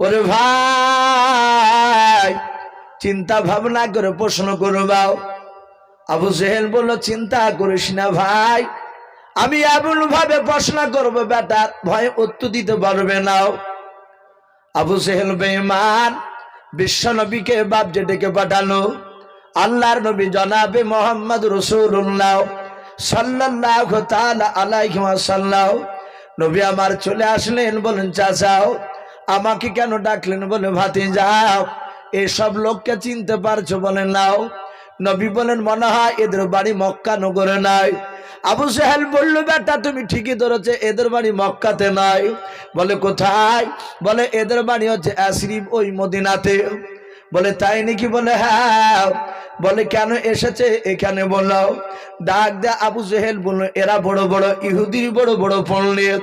ওরে ভাই, চিন্তা ভাবনা করে প্রশ্ন করবাও আবু জেহেল বলল, চিন্তা করিস না ভাই, আমি এমন ভাবে প্রশ্ন করব বেটার ভয় উত্তর দিতে পারবে নাও আবু সেহেল বেমান বিশ্ব নবীকে বাপ ডেকে পাঠালো। আল্লাহর নবী জনাবে মোহাম্মদ রসুল্লাহ সাল্লাহ আলাইহি সাল্লাহ নবী আমার চলে আসলেন, বলেন, চাচাও আমাকে কেন ডাকলেন বলে ভাতি যাও। এসব লোককে চিনতে পারছ বলে নাও। নবী বলেন, মনে হয় এদের বাড়ি মক্কা নগরে নাই। আবু সাহেল বলল, বেটা, তুমি ঠিকই ধরেছে, এদের বাড়ি মক্কাতে নাই। বলে, কোথায়? বলে, এদের বাড়ি হচ্ছে অ্যাসরিফ ওই মদিনাতে। বলে, তাই নাকি? বলে হ্যাঁ। বলে, কেন এসেছে? এখানে বলল ডাক দে আবু জেহেল বলল, এরা বড় বড় ইহুদির বড় বড় পণ্ডিত।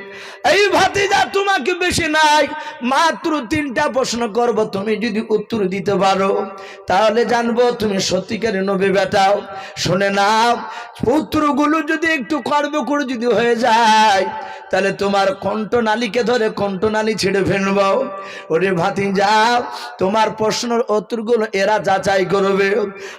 এই ভাতিজা তোমাকে বেশি নাই, মাত্র তিনটা প্রশ্ন করব, তুমি যদি উত্তর দিতে পারো। তাহলে জানব তুমি সত্যিকারে নবী বেটাও শুনে নাও উত্তরগুলো যদি একটু কর্ম করে যদি হয়ে যায়, তাহলে তোমার কণ্ঠনালীকে ধরে কণ্ঠনালী ছেড়ে ফেলব। ওরে ভাতি যাও তোমার প্রশ্নের উত্তরগুলো এরা যাচাই করবে।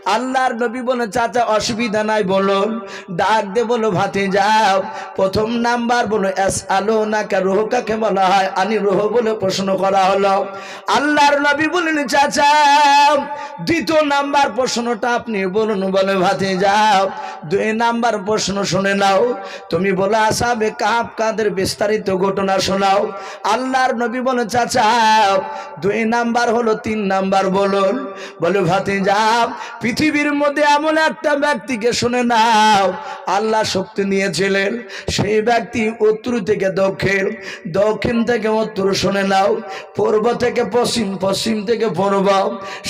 আল্লাহর নবী বলে, চাচা, অসুবিধা নাই বলো। ডাক দে বলো, ভাতি, যাও। প্রথম নাম্বার বলো এস আলো না কে রোহ কাকে বলা হয়? আনি রোহ বলে প্রশ্ন করা হলো। আল্লাহর নবী বলেন চাচা, দ্বিতীয় নাম্বার প্রশ্নটা আপনি বলুন, বলে, ভাতি, যাও। দুই নাম্বার প্রশ্ন শুনে নাও। তুমি বলে আসাবে কাপ কাদের বিস্তারিত ঘটনা শোনাও? আল্লাহর নবী বলে, চাচা, দুই নাম্বার হলো, তিন নাম্বার বলুন। বলে, ভাতি, যাও। পৃথিবীর মধ্যে এমন একটা ব্যক্তিকে শুনে নাও, আল্লাহ শক্তি নিয়েছিলেন। সেই ব্যক্তি উত্তর থেকে দক্ষিণ দক্ষিণ থেকে উত্তর শুনে নাও, পূর্ব থেকে পশ্চিম পশ্চিম থেকে পূর্ব।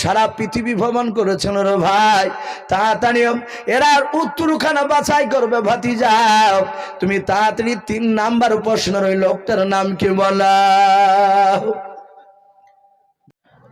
সারা পৃথিবী ভ্রমণ করেছেন রে ভাই। তাড়াতাড়ি, এরা উত্তরখানা বাছাই করবে ভাতি যাও তুমি তাড়াতাড়ি তিন নাম্বার প্রশ্ন ওই লোকটার নাম কি বলা?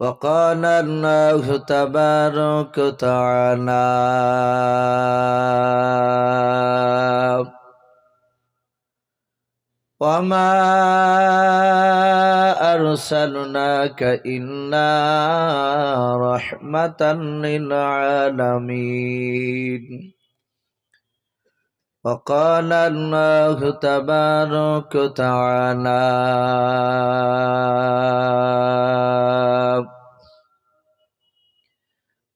وقال الله تبارك وتعالى وما أرسلناك إلا رحمة للعالمين وقال الله تبارك وتعالى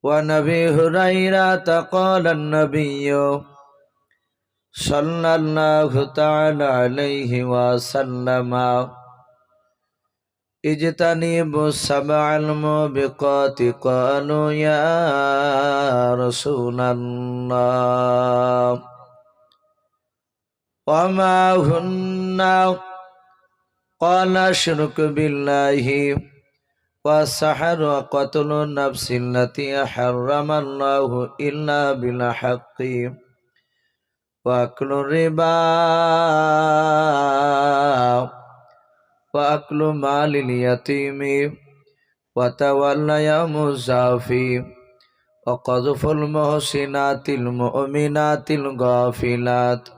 ونبي هريرة قال النبي صلى الله تعالى عليه وسلم اجتنبوا السبع الموبقات قالوا يا رسول الله وما هن قال الشرك بالله والسحر وقتل النفس التي حرم الله إلا بالحق وأكل الربا وأكل مال اليتيم وتولى الزافي وقذف المحسنات المؤمنات الغافلات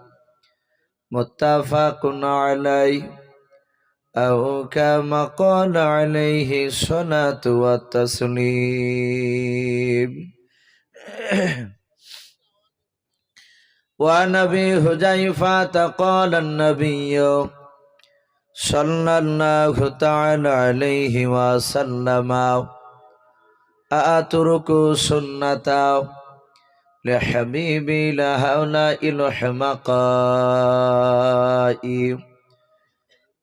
متفق عليه أو كما قال عليه الصلاة والتسليم. وعن أبي حذيفة قال النبي صلى الله تعالى عليه وسلم أترك سنة لحبيبي لهؤلاء الحمقاء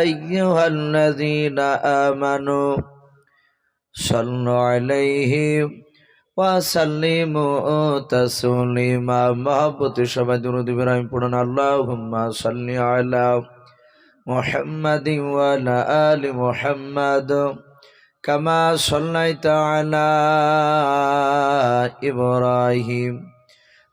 أيها الذين آمنوا صلوا عليه وسلموا تسليما محبت شبه درود إبراهيم قلنا اللهم صل على محمد وعلى آل محمد كما صليت على إبراهيم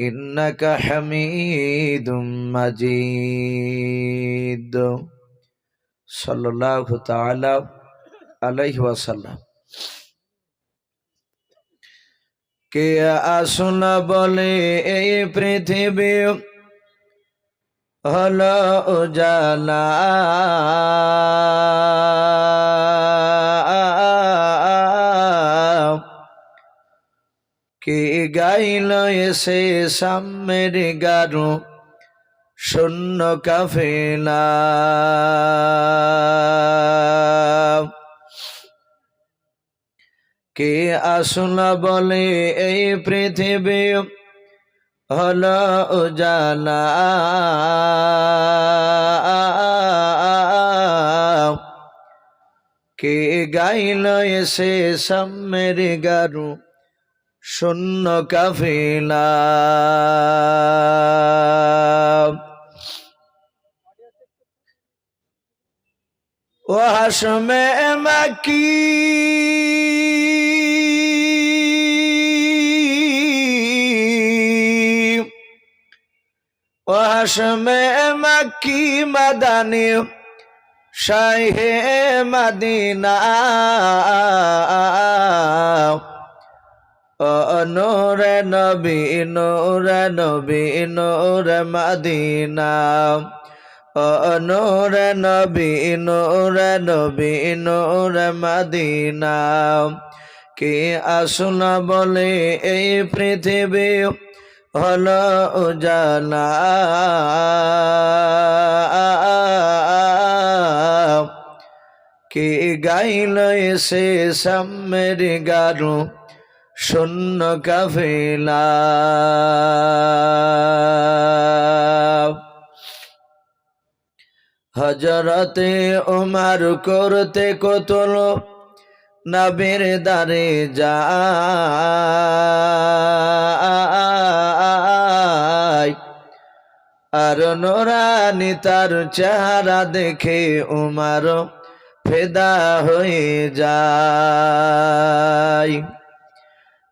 إنك حميد مجيد صلى الله تعالى عليه وسلم কে আসুন বলে এই পৃথিবী হলো উজালা গাইল এসে সামের গারু শূন্য কাফেলা কে আসুনা বলে এই পৃথিবী হল উজালা। কে গাইল এসে সামের গারু শূন্য কাফিলা। ও হাসমে মাকি। ও হাসমে মাকি মাদানি শাহে মদিনা। নূরে নবী নূরে নবী, নূরে মদিনা। নূরে নবী নূরে নবী, নূরে মদিনা। কে আসুনা বলে এই পৃথিবী হল উজালা। কে গাইল এসে সামের গারু শূন্য কাফেলা। হজরতে উমার করতে কতল নবীর দারে যা আর নোরানি তার চেহারা দেখে উমার ফেদা হয়ে যায়।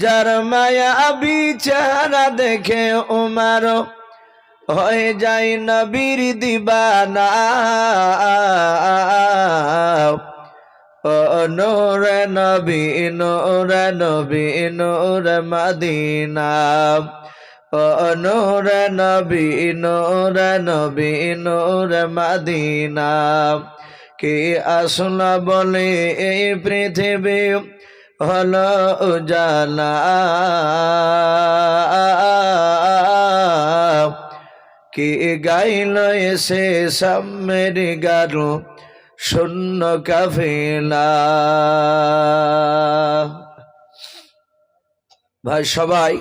যার মায়া চেহারা দেখে উমার হয়ে যায় নবীর দিবানা। নোরে নবী নোরে নবী, নোরে মদিনা। নোরে নবী নোরে নবী, নোরে মদিনা। কে আসনা বলে এই পৃথিবী? হল উজালা। কে গাইল এসে সামের গারু শূন্য কাফেলা। ভাই, সবাই,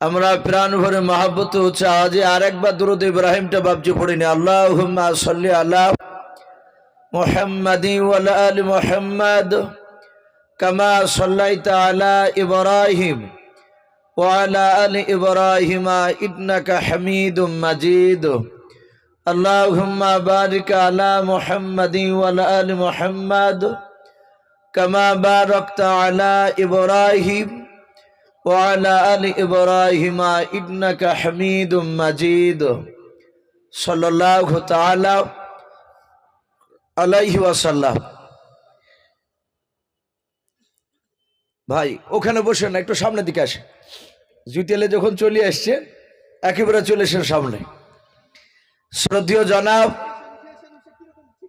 আমরা প্রাণ ভরে মহাব্বত হচ্ছে আজ আর একবার দুরুদ ইব্রাহিমটা বাবজি পড়িনি আল্লাহ সাল্লি আল্লাহ মোহাম্মদি মোহাম্মদ। কামা সাল্লাইত আলা ইব্রাহিম ওয়ালা আল ইব্রাহিমা ইবনাকা হামিদুম মাজিদ। আল্লাহুম্মা বারিক আলা মুহাম্মাদি ওয়ালা আল মুহাম্মাদ। কামা বারাকতা আলা ইব্রাহিম ওয়ালা আল ইব্রাহিমা ইবনাকা হামিদুম মাজিদ। সাল্লাল্লাহু তাআলা আলাইহি ওয়াসাল্লাম। ভাই, ওখানে বসে না, একটু সামনের দিকে আসে জুতেলে যখন চলে আসছে, একেবারে চলে এসে সামনে। শ্রদ্ধীয় জনাব,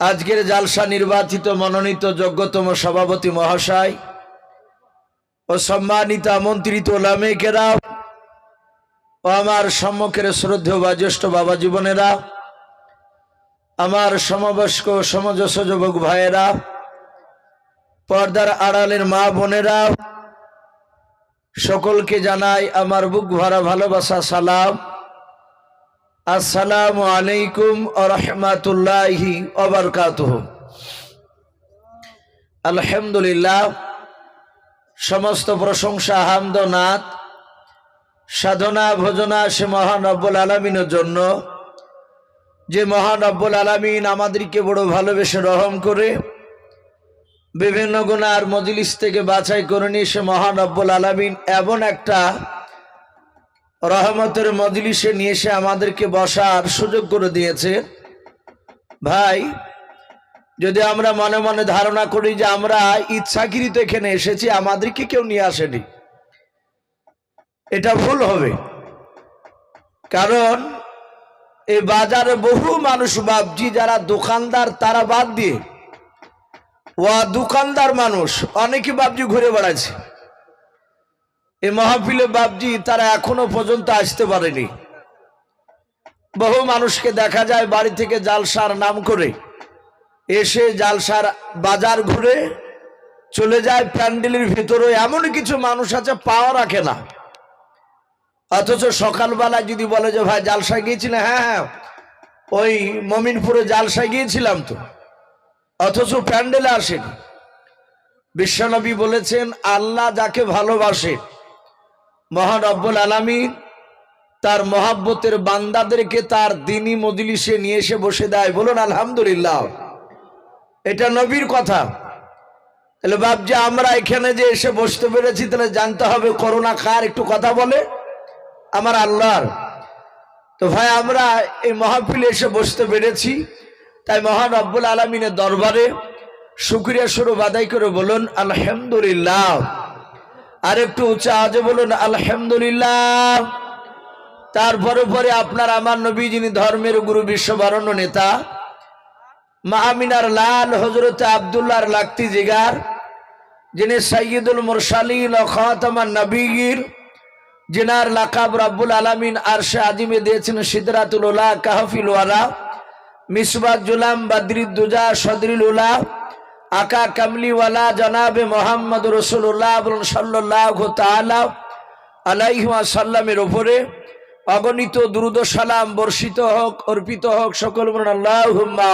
আজকের জালসা নির্বাচিত মনোনীত যোগ্যতম সভাপতি মহাশয় ও সম্মানিত আমন্ত্রিত ওলামে কেরা ও আমার সম্মুখের শ্রদ্ধেয় বা জ্যেষ্ঠ বাবা জীবনেরা, আমার সমবয়স্ক সমজস্ব যুবক ভাইয়েরা, পর্দার আড়ালের মা বোনেরা সকলকে জানাই আমার বুক ভরা ভালোবাসা, সালাম। আসসালামু আলাইকুম রহমাতুল্লাহি অবরকাত আলহামদুলিল্লাহ, সমস্ত প্রশংসা হামদ নাথ সাধনা ভোজনা সে মহান আব্বুল আলমিনের জন্য। যে মহান আব্বুল আলমিন আমাদেরকে বড় ভালোবেসে রহম করে বিভিন্ন গুণার মজলিস থেকে বাছাই করে নিয়ে সে মহান আব্বুল আলমিন এমন একটা রহমতের মজলিসে নিয়ে এসে আমাদেরকে বসার সুযোগ করে দিয়েছে। ভাই, যদি আমরা মনে মনে ধারণা করি যে আমরা ইচ্ছাকৃত এখানে এসেছি, আমাদেরকে কেউ নিয়ে আসেনি। এটা ভুল হবে। কারণ, এই বাজারে বহু মানুষ বাবজি যারা দোকানদার, তারা বাদ দিয়ে ওয়া দোকানদার মানুষ, অনেকে বাবজি ঘুরে বেড়াচ্ছে। এই মহাফিলে বাবজি তারা এখনও পর্যন্ত আসতে পারেনি। বহু মানুষকে দেখা যায় বাড়ি থেকে জালসার নাম করে। এসে জালসার বাজার ঘুরে চলে যায় প্যান্ডেলের ভিতরে। এমন কিছু মানুষ আছে, পাওয়া রাখে না। অথচ সকালবেলা যদি বলে যে, ভাই, জালসায় গিয়েছিলেন হ্যাঁ হ্যাঁ। ওই মমিনপুরে জালসায় গিয়েছিলাম তো। অথচ প্যান্ডেলে আসেন। বিশ্বনবী বলেছেন, আল্লাহ যাকে ভালোবাসে, মহান আব্বুল আলমী তার মহাব্বতের বান্দাদেরকে তার দিনী মজলিসে নিয়ে এসে বসে দেয়। বলুন, আলহামদুলিল্লাহ। এটা নবীর কথা। তাহলে যে আমরা এখানে যে এসে বসতে পেরেছি, তাহলে জানতে হবে, করোনা কার? একটু কথা বলে। আমার আল্লাহর। তো ভাই, আমরা এই মহাফিলে এসে বসতে পেরেছি। তাই মহান আব্বুল আলমিনের দরবারে শুক্রিয়া স্বরূপ আদায় করে বলুন, আলহামদুলিল্লাহ। আর একটু উঁচা আজে বলুন, আলহামদুলিল্লাহ। তারপরে পরে আপনার আমার নবী, যিনি ধর্মের গুরু, বিশ্ববরণ্য নেতা মাহমিনার লাল হজরত আবদুল্লাহর লাক্তি জিগার, যিনি সৈয়দুল মুরসালিন খাতামান নবীর জিনার লাকাব রাব্বুল আলামিন আরশে আজিমে দিয়েছেন সিদরাতুল উলা, কাহফিল ওয়ালা। মিসবাত জুলাম বাদরিদ্দুজা সদরিল উলা আকা কামলিওয়ালা জনাবে মোহাম্মদ রসুল্লাহ সাল্লাহ তালা আলাইহা সাল্লামের ওপরে অগণিত দ্রুদ সালাম বর্ষিত হোক, অর্পিত হোক, সকল বলুন আল্লাহ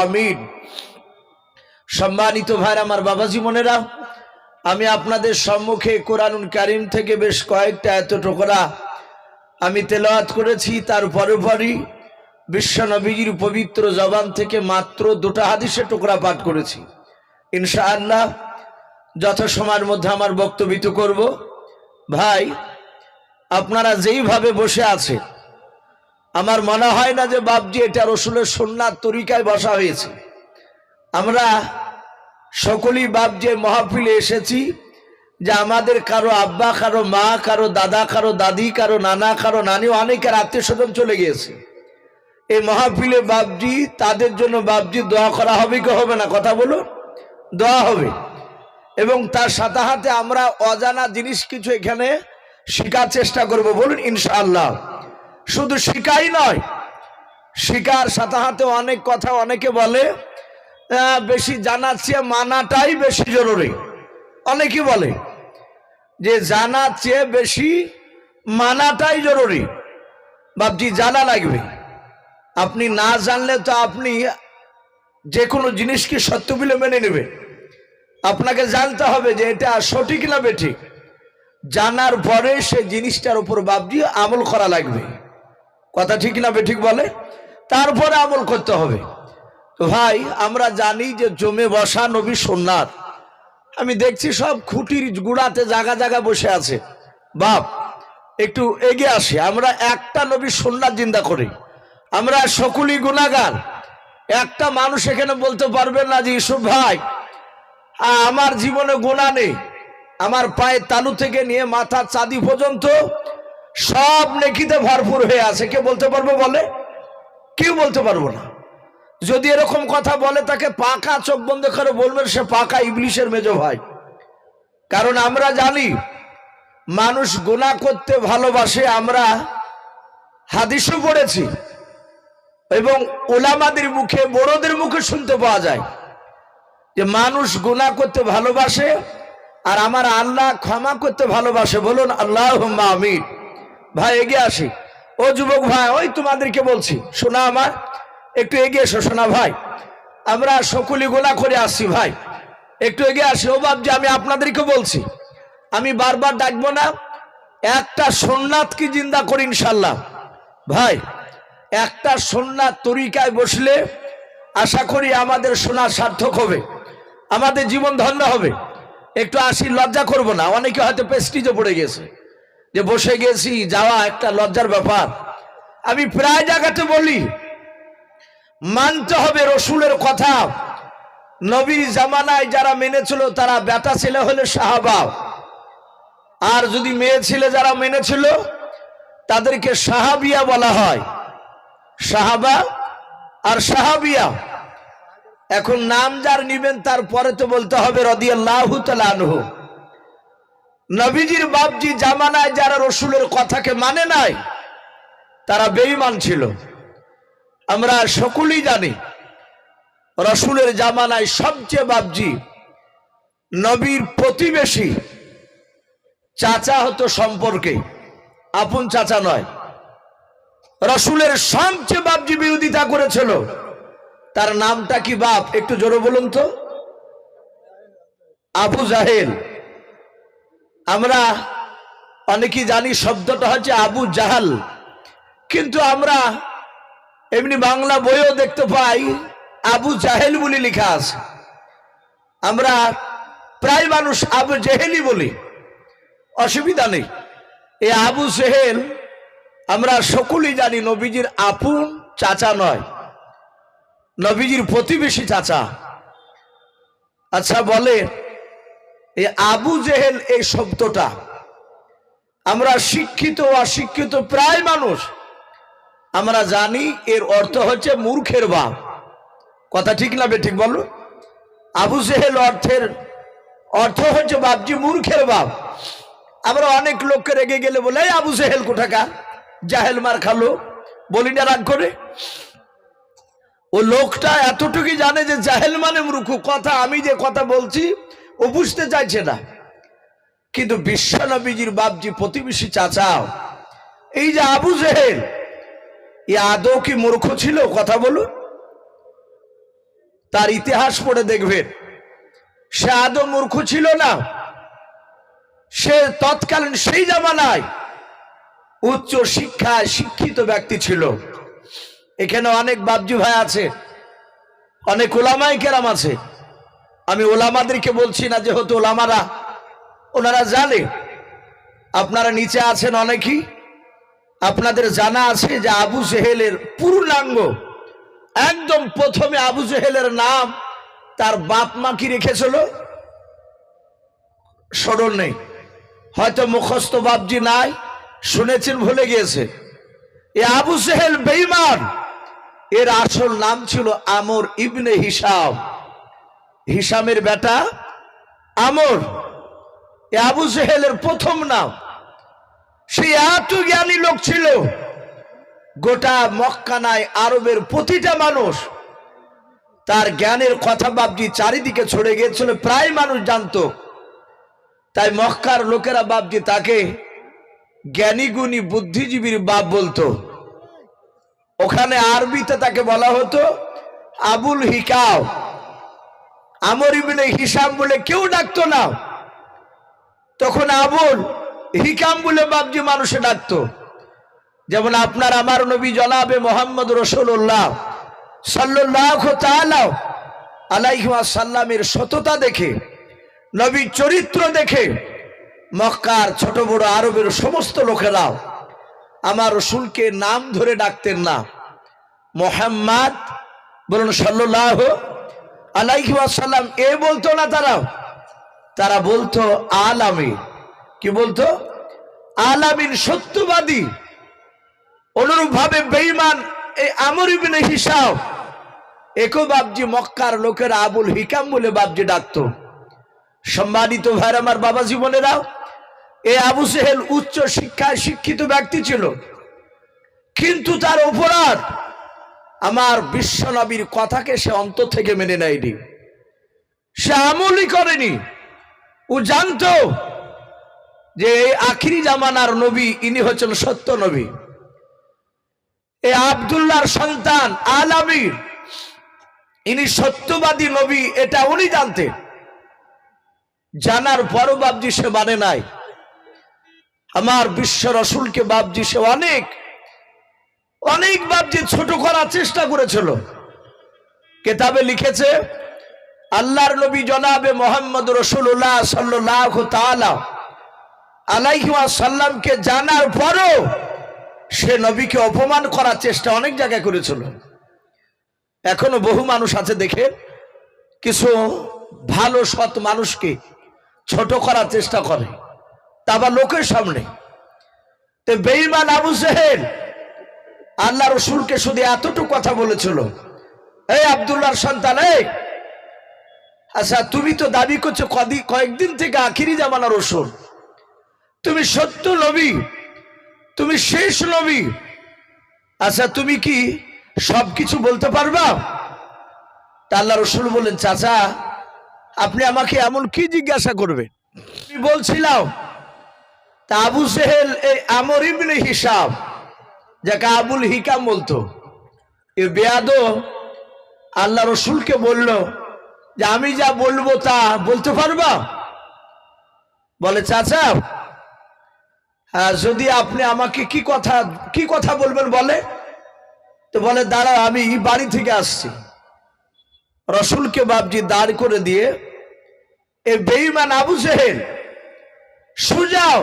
আমিন। সম্মানিত ভাই, আমার বাবা জীবনেরা আমি আপনাদের সম্মুখে কোরআনুল কারিম থেকে বেশ কয়েকটা এত টোকরা আমি তেলাওয়াত করেছি তার পরে পরই বিশ্বনবীজির পবিত্র জবান থেকে মাত্র দুটো হাদিসে টুকরা পাঠ করেছি। ইনশাআল্লাহ যথাসময়ের মধ্যে আমার বক্তব্য করব। ভাই, আপনারা যেইভাবে বসে আছে আমার মনে হয় না যে বাপজি এটা রসুলের সন্ন্যার তরিকায় বসা হয়েছে। আমরা সকলেই বাপজি মহাফিলে এসেছি যে আমাদের কারও আব্বা, কারও মা, কারও দাদা, কারও দাদি, কারও নানা, কারও নানি, অনেকের আত্মীয় স্বজন চলে গিয়েছে। এই মহাফিলে বাপজি, তাদের জন্য বাপজি দোয়া করা হবে কি হবে না? কথা বলুন। দোয়া হবে। এবং তার সাথে হাতে আমরা অজানা জিনিস কিছু এখানে শেখার চেষ্টা করব। বলুন, ইনশাআল্লাহ। শুধু শিকাই নয়, শিকার সাথে হাতে অনেক কথা অনেকে বলে বেশি জানার চেয়ে মানাটাই বেশি জরুরি। অনেকে বলে যে জানার চেয়ে বেশি মানাটাই জরুরি। বাপজি, জানা লাগবে। আপনি না জানলে তো আপনি যে কোনো জিনিসকে সত্য বলে মেনে নেবে। আপনাকে জানতে হবে যে এটা সঠিক না বেঠিক। জানার পরে সে জিনিসটার উপর বাপজি আমল করা লাগবে। কথা ঠিক না বেঠিক বলে? তারপরে আমল করতে হবে। তো ভাই, আমরা জানি যে জমে বসা নবী সোননাথ। আমি দেখছি সব খুঁটির গুড়াতে জায়গা জায়গা বসে আছে। বাপ, একটু এগিয়ে আসে। আমরা একটা নবী সোননাথ জিন্দা করি। আমরা সকলই গুণাগার। একটা মানুষ এখানে বলতে পারবেন না যে, ইসুফ ভাই, আমার জীবনে গোনা নেই। আমার পায়ের তালু থেকে নিয়ে মাথার চাঁদি পর্যন্ত সব নেকিতে ভরপুর হয়ে আছে। কে বলতে পারব বলে? কেউ বলতে পারব না। যদি এরকম কথা বলে, তাকে পাকা চোখ বন্ধ করে বলবেন, সে পাকা ইবলিশের মেজ ভাই। কারণ আমরা জানি, মানুষ গোনা করতে ভালোবাসে, আমরা হাদিসও পড়েছি। এবং ওলামাদের মুখে, বড়দের মুখে শুনতে পাওয়া যায় যে মানুষ গুণা করতে ভালোবাসে আর আমার আল্লাহ ক্ষমা করতে ভালোবাসে। বলুন আল্লাহ আমিন। ভাই, এগিয়ে আসি। ও যুবক ভাই, ওই তোমাদেরকে বলছি, শোনা আমার, একটু এগিয়ে এসো, শোনা ভাই। আমরা সকলি গোনা করে আসছি ভাই। একটু এগিয়ে আসি। ও যে আমি আপনাদেরকে বলছি, আমি বারবার ডাকবো না, একটা সোননাথ কি জিন্দা করি ইনশাল্লাহ। ভাই একটা সোননাথ তরিকায় বসলে আশা করি আমাদের সোনা সার্থক হবে, আমাদের জীবন ধন্য হবে। একটু আসি লজ্জা করব না, অনেকে হয়তো পেস্টিজে পড়ে গেছে। যে বসে গেছি, যাওয়া একটা লজ্জার ব্যাপার। আমি প্রায় জায়গাতে বলি, মানতে হবে রসুলের কথা। নবীর জামানায় যারা মেনেছিল, তারা বেটা ছেলে হলে সাহাবা। আর যদি মেয়ে ছেলে যারা মেনেছিল, তাদেরকে সাহাবিয়া বলা হয়। সাহাবা আর সাহাবিয়া। এখন নাম যার নিবেন তারপরে তো বলতে হবে রদিয়াল্লাহু তাআলাহু নবীজির বাপজি জামানায় যারা রসুলের কথাকে মানে নাই, তারা বেঈমান ছিল। আমরা সকলেই জানি, রসুলের জামানায় সবচেয়ে বাপজি নবীর প্রতিবেশী, চাচা হতো সম্পর্কে, আপন চাচা নয়। রসুলের সবচেয়ে বাপজি বিরোধিতা করেছিল, তার নামটা কি বাপ? একটু জোরে বলুন তো। আবু জাহেল। আমরা অনেকেই জানি শব্দটা হচ্ছে আবু জাহাল। কিন্তু আমরা এমনি বাংলা বইও দেখতে পাই, আবু জাহেল বলে লেখা আছে। আমরা প্রায় মানুষ আবু জেহেলি বলি। অসুবিধা নেই। এই আবু জেহেল আমরা সকলেই জানি নবীজির আপন চাচা নয়। নবীজির প্রতিবেশী চাচা। আচ্ছা বলে, এই আবু জেহেল এই শব্দটা। আমরা শিক্ষিত অশিক্ষিত প্রায় মানুষ। আমরা জানি এর অর্থ হচ্ছে মূর্খের বাপ। কথা ঠিক না বে ঠিক বলো? আবু জেহেল অর্থের অর্থ হচ্ছে বাপজি মূর্খের বাপ। আমরা অনেক লোককে রেগে গেলে বলে আবু জেহেল কোথাকা জাহেল মার খালো। বলি না রাগ করে। ও লোকটা এতটুকুই জানে যে জাহেল মানে মূর্খ। কথা আমি যে কথা বলছি, ও বুঝতে চাইছে না। কিন্তু বিশ্বনবীজির বাপজি প্রতিবেশী চাচাও, এই যে আবু জেহেল, এ আদৌ কি মূর্খ ছিল? কথা বলুন। তার ইতিহাস পড়ে দেখবেন। সে আদৌ মূর্খ ছিল না। সে তৎকালীন সেই জামানায় উচ্চ শিক্ষায় শিক্ষিত ব্যক্তি ছিল। এখানে অনেক বাবজি ভাই আছে, অনেক ওলামাই কেরাম আছে। আমি ওলামাদেরকে বলছি না, যেহেতু ওলামারা, ওনারা জানে, আপনারা নিচে আছেন অনেকেই, আপনাদের জানা আছে যে আবু জেহেলের পূর্ণাঙ্গ, একদম প্রথমে আবু জেহেলের নাম তার বাপ মা কি রেখেছিল? স্মরণ নেই। হয়তো মুখস্থ বাবজি নাই শুনেছেন ভুলে গিয়েছে। এ আবু জেহেল বেইমান এর আসল নাম ছিল আমর ইবনে হিসাম হিসামের বেটা আমর। এ আবু জেহেলের প্রথম নাম। সে এত জ্ঞানী লোক ছিল। গোটা মক্কানায় আরবের প্রতিটা মানুষ তার জ্ঞানের কথা বাবজি চারিদিকে ছড়ে গিয়েছিল, প্রায় মানুষ জানত। তাই মক্কার লোকেরা বাপজি তাকে জ্ঞানী গুণী বুদ্ধিজীবীর বাপ বলতো, ওখানে আরবিতে তাকে বলা হতো, আবুল হিকাও। আমর ইবনে হিসাম বলে কেউ ডাকতো না। তখন আবুল হিকাম বলে বাপজি মানুষে ডাকতো। যেমন আপনার আমার নবী জনাবে মোহাম্মদ রসুল্লাহ সাল্লাহ আলাইহিমা সাল্লামের সততা দেখে, নবীর চরিত্র দেখে মক্কার ছোট বড় আরবের সমস্ত লোকেরাও আমার রসুলকে নাম ধরে ডাকতেন না। মোহাম্মদ বলুন সাল্লাহ আলাইহিমাসাল্লাম এ বলতো না তারাও তারা বলতো, আলামিন। কি বলতো? আলামিন সত্যবাদী অনুরূপ ভাবে বেইমান এই আমর হিসাব, একো বাবজি মক্কার লোকেরা আবুল হিকাম বলে বাবজি ডাকতো। সম্মানিত ভাইর আমার বাবা জীবনেরা এ আবু সেহেল উচ্চ শিক্ষায় শিক্ষিত ব্যক্তি ছিল। কিন্তু তার অপরাধ আমার বিশ্বনবীর কথাকে সে অন্তর থেকে মেনে নেয়নি। সে আমলই করেনি। ও জানতো যে এই আখিরি জামানার নবী, ইনি হচ্ছেন সত্য নবী। এ আবদুল্লাহর সন্তান আলামির, ইনি সত্যবাদী নবী, এটা উনি জানতেন। জানার পরও বাবজি সে মানে নাই। আমার বিশ্ব রসুলকে বাবজি সে অনেক অনেক বাবজি ছোট করার চেষ্টা করেছিল। কেতাবে লিখেছে, আল্লাহর নবী জনাবে মোহাম্মদ রসুল্লাহ সাল্লাহ তালা সাল্লামকে জানার পরও সে নবীকে অপমান করার চেষ্টা অনেক জায়গায় করেছিল। এখনও বহু মানুষ আছে দেখে, কিছু ভালো সৎ মানুষকে ছোট করার চেষ্টা করে। তা লোকের সামনে। তো বেইমান আবু সেহেল আল্লাহ রসুলকে শুধু এতটুকু কথা বলেছিল, এই আবদুল্লাহর সন্তান আচ্ছা তুমি তো দাবি করছ কদি, কয়েকদিন থেকে আখিরি জামানা রসুল। তুমি সত্য নবী, তুমি শেষ নবী। আচ্ছা তুমি কি সব কিছু বলতে পারবা? তা আল্লাহ রসুল বললেন, চাচা, আপনি আমাকে এমন কি জিজ্ঞাসা করবেন? আমি বলছিলাম তা আবু সেহেল এই আমর ইবনে হিসাব যাকে আবুল হিকাম বলতো এ বেয়াদ আল্লাহ রসুলকে বলল যে আমি যা বলব তা বলতে পারবা? বলে চাচা হ্যাঁ, যদি আপনি আমাকে কি কথা কি কথা বলবেন বলে? তো বলে দাঁড়া আমি বাড়ি থেকে আসছি। রসুলকে বাবজি দাঁড় করে দিয়ে এ বেইমান আবু সেহেল সুজাও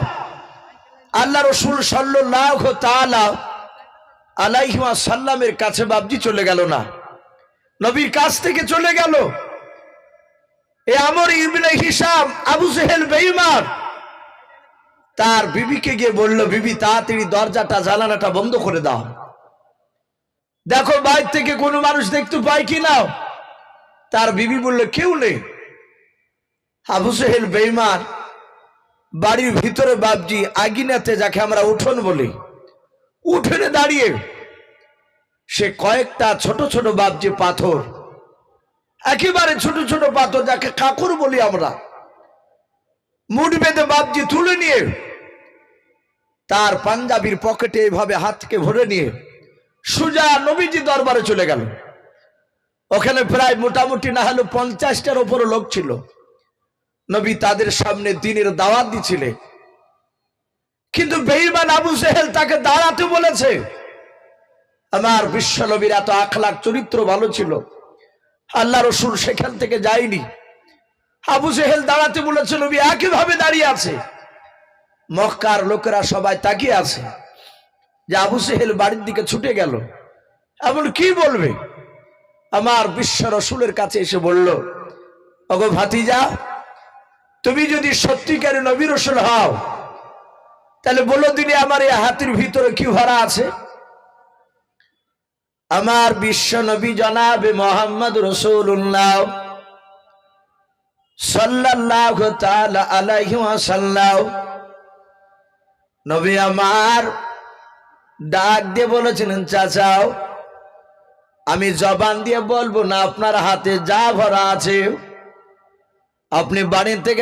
আল্লাহ রসুল সাল্লাহ আলাইহিমা সাল্লামের কাছে বাবজি চলে গেল না। নবীর কাছ থেকে চলে গেল। এ আমর ইবনে হিসাম আবু জেহেল বেইমান তার বিবিকে গিয়ে বলল, বিবি, তাড়াতাড়ি দরজাটা, জানালাটা বন্ধ করে দাও। দেখো, বাইর থেকে কোনো মানুষ দেখতে পায় কি না? তার বিবি বলল, কেউ নেই। আবু সেহেল বেইমান বাড়ির ভিতরে বাবজি আগিনাতে যাকে আমরা উঠোন বলি। উঠোনে দাঁড়িয়ে সে কয়েকটা ছোট ছোট বাবজি পাথর, একেবারে ছোট ছোট পাথর যাকে কাকুর বলি আমরা মুড বেঁধে বাবজি তুলে নিয়ে তার পাঞ্জাবির পকেটে এভাবে হাতকে ভরে নিয়ে সুজা নবীজি দরবারে চলে গেল। ওখানে প্রায় মোটামুটি না হলো পঞ্চাশটার ওপর লোক ছিল। নবী তাদের সামনে দিনের দাওয়াত দিছিলেন। কিন্তু বেইমান আবু সেহেল তাকে দাঁড়াতে বলেছে, আমার বিশ্ব নবীর এত আখলাখ চরিত্র ভালো ছিল, আল্লাহ রসুল সেখান থেকে যায়নি। আবু সেহেল দাঁড়াতে বলেছে, নবী একইভাবে দাঁড়িয়ে আছে। মক্কার লোকেরা সবাই তাকিয়ে আছে যে আবু সেহেল বাড়ির দিকে ছুটে গেল। এমন কি বলবে? আমার বিশ্ব রসুলের কাছে এসে বলল অগো ভাতিজা তুমি যদি সত্যিকারে নবী রসুল হও, তাহলে বলো দিনে আমার এই হাতের ভিতরে কি ভরা আছে? আমার বিশ্ব নবী জনাবে মোহাম্মদ রসুল্লাহ সাল্লাহ নবী আমার ডাক দিয়ে বলেছিলেন, চাচাও, আমি জবান দিয়ে বলব না, আপনার হাতে যা ভরা আছে, আপনি বাড়ি থেকে